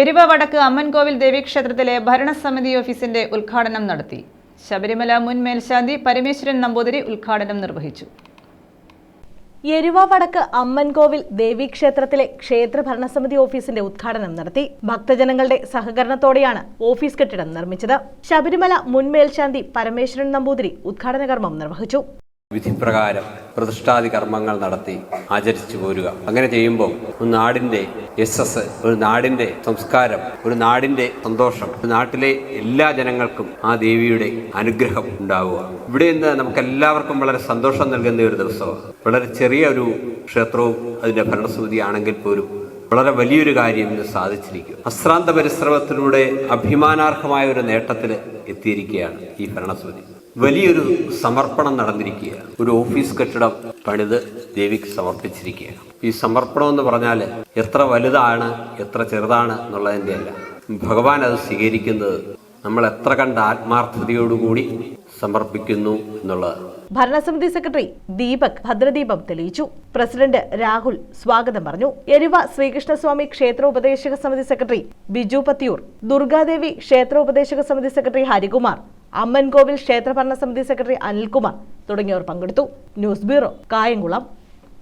എരുവ വടക്ക് അമ്മൻകോവിൽ ദേവീക്ഷേത്രത്തിലെ ഭരണസമിതി ഓഫീസിന്റെ ഉദ്ഘാടനം നടത്തി. ശബരിമല മുൻ മേൽശാന്തി പരമേശ്വരൻ നമ്പൂതിരി ഉദ്ഘാടനം നിർവഹിച്ചു. എരുവ വടക്ക് അമ്മൻകോവിൽ ദേവീക്ഷേത്രത്തിലെ ക്ഷേത്ര ഭരണസമിതി ഓഫീസിന്റെ ഉദ്ഘാടനം നടത്തി. ഭക്തജനങ്ങളുടെ സഹകരണത്തോടെയാണ് ഓഫീസ് കെട്ടിടം നിർമ്മിച്ചത്. ശബരിമല മുൻ മേൽശാന്തി പരമേശ്വരൻ നമ്പൂതിരി ഉദ്ഘാടന കർമ്മം നിർവഹിച്ചു. വിധിപ്രകാരം പ്രതിഷ്ഠാതി കർമ്മങ്ങൾ നടത്തി ആചരിച്ചു പോരുക. അങ്ങനെ ചെയ്യുമ്പോൾ ഒരു നാടിന്റെ യശസ് ഒരു നാടിന്റെ സംസ്കാരം ഒരു നാടിന്റെ സന്തോഷം ഒരു നാട്ടിലെ എല്ലാ ജനങ്ങൾക്കും ആ ദേവിയുടെ അനുഗ്രഹം ഉണ്ടാവുക. ഇവിടെ നിന്ന് നമുക്ക് എല്ലാവർക്കും വളരെ സന്തോഷം നൽകുന്ന ഒരു ദിവസമാണ്. വളരെ ചെറിയ ഒരു ക്ഷേത്രവും അതിന്റെ ഭരണസമിതി ആണെങ്കിൽ പോലും വളരെ വലിയൊരു കാര്യം ഇന്ന് സാധിച്ചിരിക്കും. അശ്രാന്ത പരിശ്രമത്തിലൂടെ അഭിമാനാർഹമായ ഒരു നേട്ടത്തിൽ എത്തിയിരിക്കുകയാണ് ഈ ഭരണസമിതി. വലിയൊരു സമർപ്പണം നടന്നിരിക്കുകയാണ്. ഒരു ഓഫീസ് കെട്ടിടം പണിത് ദേവിക്ക് സമർപ്പിച്ചിരിക്കുകയാണ്. ഈ സമർപ്പണം എന്ന് പറഞ്ഞാൽ എത്ര വലുതാണ് എത്ര ചെറുതാണ് എന്നുള്ളതിന്റെ അല്ല. ഭഗവാൻ അത് സ്വീകരിക്കുന്നത് നമ്മൾ എത്ര കണ്ട ആത്മാർത്ഥതയോടുകൂടി സമർപ്പിക്കുന്നു എന്നുള്ളത് ഭരണസമിതി സെക്രട്ടറി ദീപക് ഭദ്രദീപം തെളിയിച്ചു. പ്രസിഡന്റ് രാഹുൽ സ്വാഗതം പറഞ്ഞു. എരുവ ശ്രീകൃഷ്ണസ്വാമി ക്ഷേത്ര ഉപദേശക സമിതി സെക്രട്ടറി ബിജു പത്തിയൂർ ദുർഗാദേവി ക്ഷേത്ര ഉപദേശക സമിതി സെക്രട്ടറി ഹരികുമാർ അമ്മൻകോവിൽ ക്ഷേത്രഭരണ ഭരണസമിതി സെക്രട്ടറി അനിൽകുമാർ തുടങ്ങിയവർ പങ്കെടുത്തു. News bureau Kayamkulam.